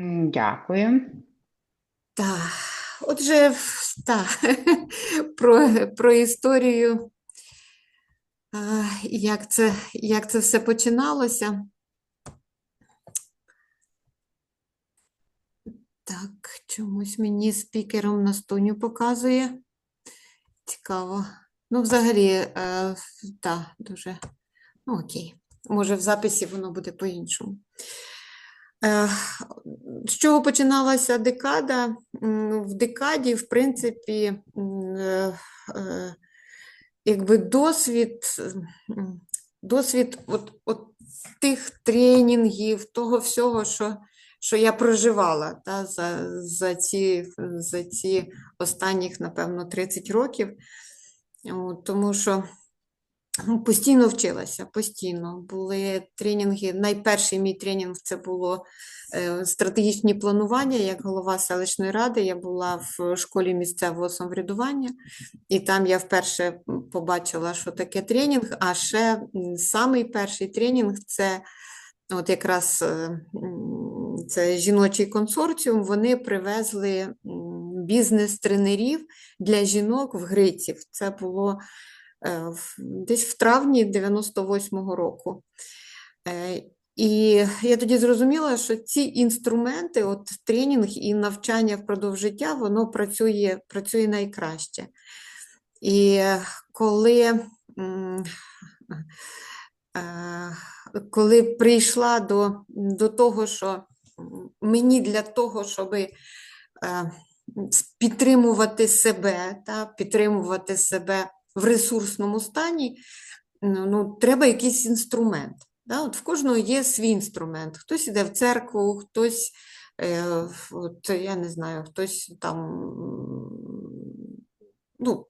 Дякую. Так, отже, так, про, про історію, як це, як це все починалося. Так, чомусь мені спікером на стоню показує. Цікаво. Ну, взагалі, е, так, дуже. Ну, окей. Може, в записі воно буде по-іншому. Е, з чого починалася декада? В декаді, в принципі, е, е, якби досвід, досвід от, от тих тренінгів, того всього, що, що я проживала та, за, за, ці, за ці останніх, напевно, 30 років. Тому що ну, постійно вчилася, постійно. Були тренінги. Найперший мій тренінг це було е, стратегічні планування. Як голова селищної ради, я була в школі місцевого самоврядування, і там я вперше побачила, що таке тренінг. А ще самий перший тренінг це от якраз е, це жіночий консорціум. Вони привезли бізнес-тренерів для жінок в Гриців. Це було десь в травні 98-го року. Е, І я тоді зрозуміла, що ці інструменти, от тренінг і навчання впродовж життя, воно працює, працює найкраще. І е, коли, е, коли прийшла до, до того, що мені для того, щоб підтримувати себе, та, підтримувати себе в ресурсному стані, ну, ну, треба якийсь інструмент. Да? От в кожного є свій інструмент. Хтось іде в церкву, хтось, е, от, я не знаю, хтось там, ну,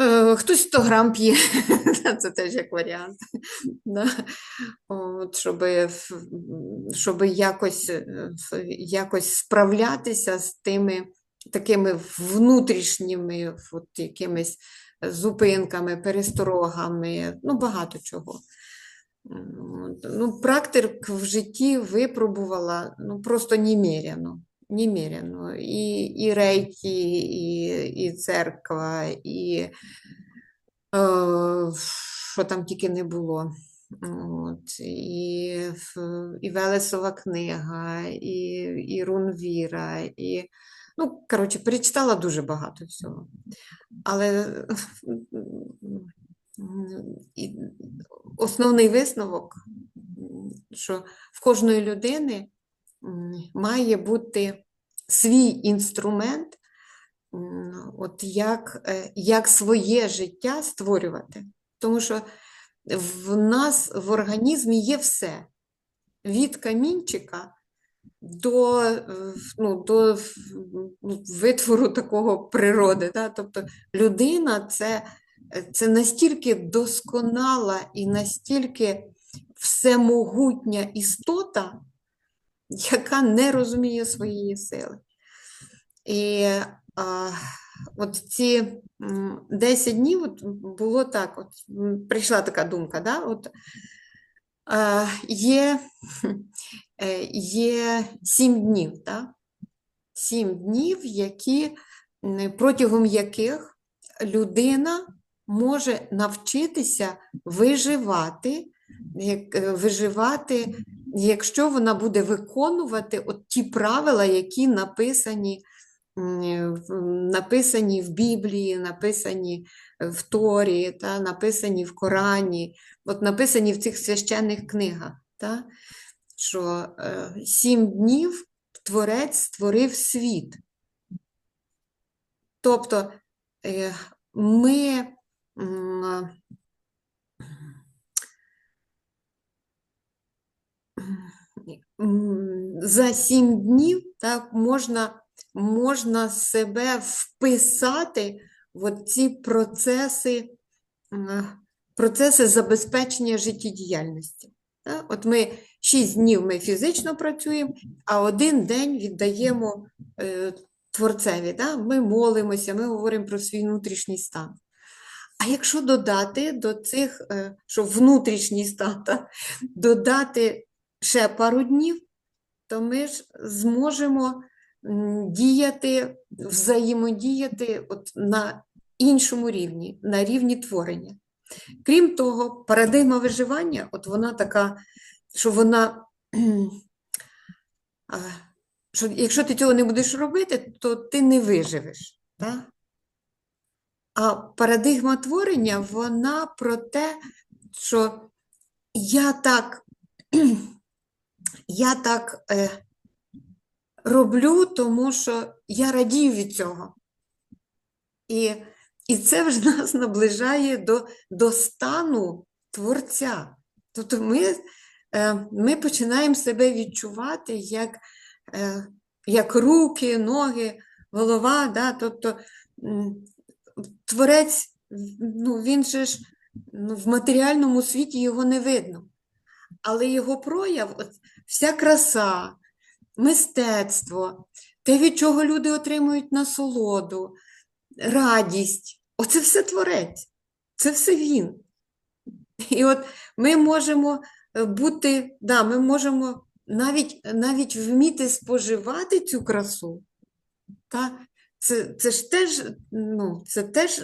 е, хтось 100 грам п'є, це теж як варіант. От, щоб, щоб якось, е, якось справлятися з тими такими внутрішніми от, якимись зупинками, пересторогами, ну багато чого. Ну, практик в житті випробувала ну, просто неміряно. Неміряно. І, і рейки, і, і церква, і е, що там тільки не було. От, і, і Велесова книга, і, і Рунвіра, і, ну, коротше, перечитала дуже багато всього. Але основний висновок, що в кожної людини має бути свій інструмент, от як, е, як своє життя створювати. Тому що в нас в організмі є все. Від камінчика до, е, ну, до ну, витвору такого природи. Да? Тобто людина це, це настільки досконала і настільки всемогутня істота, яка не розуміє своєї сили. І а, от ці м, 10 днів от було так, от прийшла така думка, да? от, є, е, є 7 днів, да? 7 днів, які, протягом яких людина може навчитися виживати, як, е, виживати, якщо вона буде виконувати от ті правила, які написані, написані в Біблії, написані в Торі, та, написані в Корані, от написані в цих священних книгах. Та, що е, сім днів Творець створив світ. Тобто е, ми за сім днів так, можна, можна себе вписати в ці процеси, процеси забезпечення життєдіяльності. От ми шість днів ми фізично працюємо, а один день віддаємо е, творцеві. Ми молимося, ми говоримо про свій внутрішній стан. А якщо додати до цих, е, що внутрішній стан, додати ще пару днів, то ми ж зможемо діяти, взаємодіяти от на іншому рівні, на рівні творення. Крім того, парадигма виживання, от вона така, що вона, що якщо ти цього не будеш робити, то ти не виживеш. Так? А парадигма творення, вона про те, що я так, я так е, роблю, тому що я радію від цього. І, і це вже нас наближає до, до стану творця. Тобто ми, е, ми починаємо себе відчувати як, е, як руки, ноги, голова. Да? Тобто творець, ну, він же ж ну, в матеріальному світі його не видно. Але його прояв, от, вся краса, мистецтво, те, від чого люди отримують насолоду, радість, оце все творець, це все він. І от ми можемо е, бути, да, ми можемо навіть, навіть вміти споживати цю красу. Та? Це, це ж теж, ну, це теж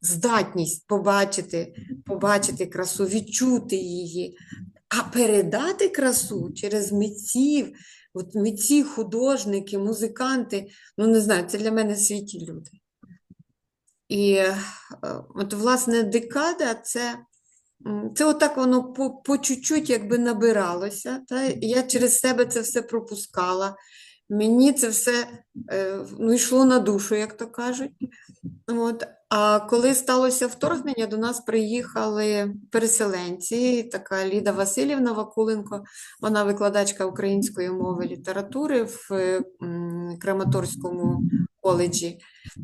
здатність побачити, побачити красу, відчути її, а передати красу через митців, от митці, художники, музиканти, ну не знаю, це для мене святі люди. І е, от, власне, декада це, це отак воно по, по чуть-чуть якби набиралося. Та? Я через себе це все пропускала. Мені це все е, ну, йшло на душу, як то кажуть. От. А коли сталося вторгнення, до нас приїхали переселенці, така Ліда Васильівна Вакуленко, вона викладачка української мови літератури в Краматорському коледжі.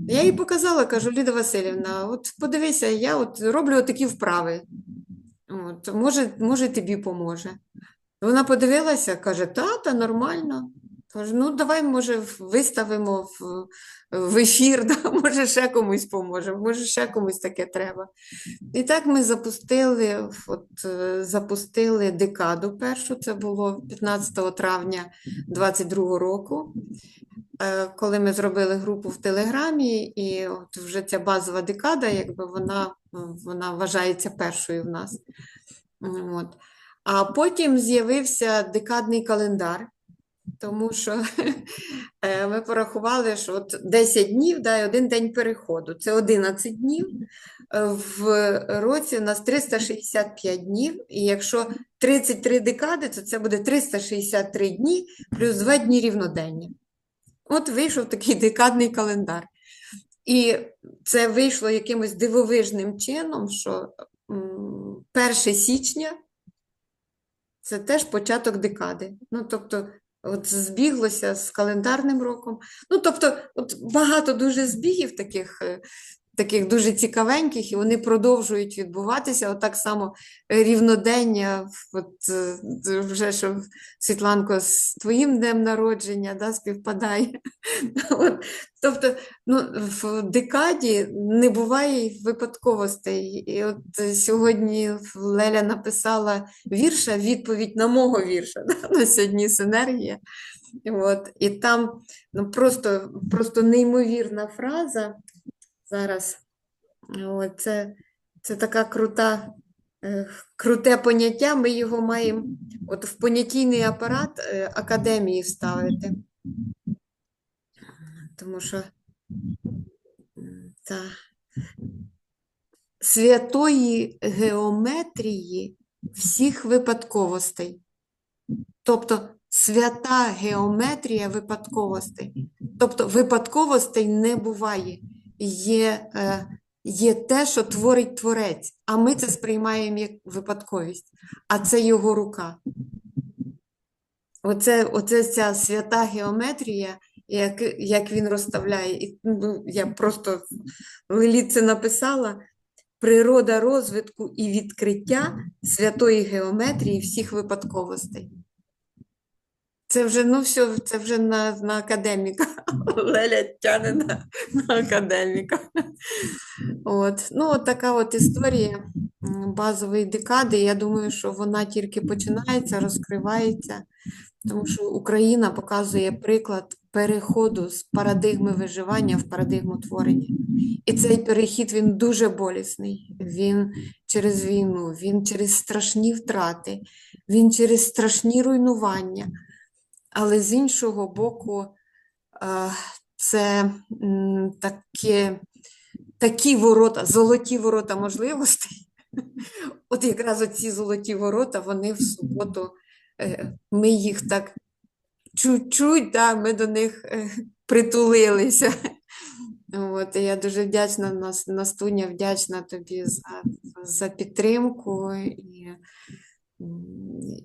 Я їй показала, кажу, Ліда Васильівна, от подивися, я от роблю такі вправи. От, може, може, тобі поможе. Вона подивилася, каже, та, та нормально. Кажу, ну давай, може, виставимо в, в ефір, да? може, ще комусь поможе, може, ще комусь таке треба. І так ми запустили, от, е, запустили декаду першу, це було 15 травня 2022 року, е, коли ми зробили групу в Телеграмі, і от вже ця базова декада, якби вона, вона вважається першою в нас. От. А потім з'явився декадний календар тому що е, ми порахували, що от 10 днів да, і один день переходу. Це 11 днів. Е, В році у нас 365 днів, і якщо 33 декади, то це буде 363 дні плюс 2 дні рівнодення. От вийшов такий декадний календар. І це вийшло якимось дивовижним чином, що 1 січня це теж початок декади. Ну, тобто, от збіглося з календарним роком. Ну, тобто, от багато дуже збігів таких, е, таких дуже цікавеньких, і вони продовжують відбуватися. От так само е, рівнодення, от е, вже що Світланко з твоїм днем народження да, співпадає. От, тобто, ну, в декаді не буває випадковостей. І от е, сьогодні Леля написала вірша, відповідь на мого вірша. Да? На сьогодні синергія. От, і там ну, просто, просто неймовірна фраза. Зараз от, це, це така крута, е, круте поняття. Ми його маємо от, в понятійний апарат е, академії вставити. Тому що та, святої геометрії всіх випадковостей. Тобто свята геометрія випадковостей. Тобто випадковостей не буває. Є, е, є те, що творить творець, а ми це сприймаємо як випадковість, а це його рука. Оце, оце ця свята геометрія, як, як він розставляє. І, ну, я просто Лелі це написала. Природа розвитку і відкриття святої геометрії всіх випадковостей. Це вже, ну, все, це вже на, на академіка. Леля тяне на, на академіка. От. Ну, от така от історія базової декади. Я думаю, що вона тільки починається, розкривається. тому що Україна показує приклад переходу з парадигми виживання в парадигму творення. І цей перехід він дуже болісний. Він через війну, він через страшні втрати, він через страшні руйнування. Але з іншого боку, це таке, такі ворота, золоті ворота можливостей. От якраз оці золоті ворота, вони в суботу, е, ми їх так чуть-чуть, да, ми до них е, притулилися. От, і я дуже вдячна, Настуня, вдячна тобі за, за підтримку і,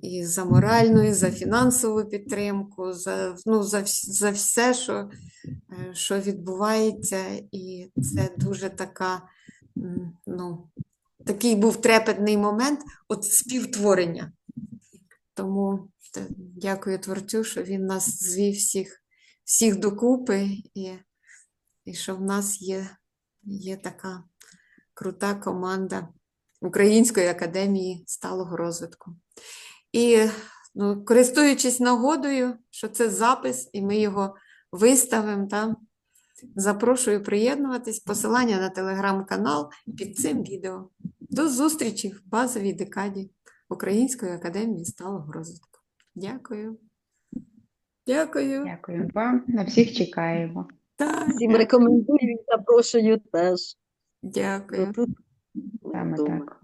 і за моральну, і за фінансову підтримку, за, ну, за, за все, що, е, що відбувається. І це дуже така, ну, такий був трепетний момент от співтворення. Тому дякую Творцю, що він нас звів всіх, всіх докупи, і, і що в нас є, є така крута команда Української академії сталого розвитку. І ну, користуючись нагодою, що це запис, і ми його виставимо там. Запрошую приєднуватись. Посилання на телеграм-канал під цим відео. До зустрічі в базовій декаді Української академії сталого розвитку. Дякую. Дякую. Дякую вам. На всіх чекаємо. Так, Всім рекомендую і запрошую теж. дякую. támadták.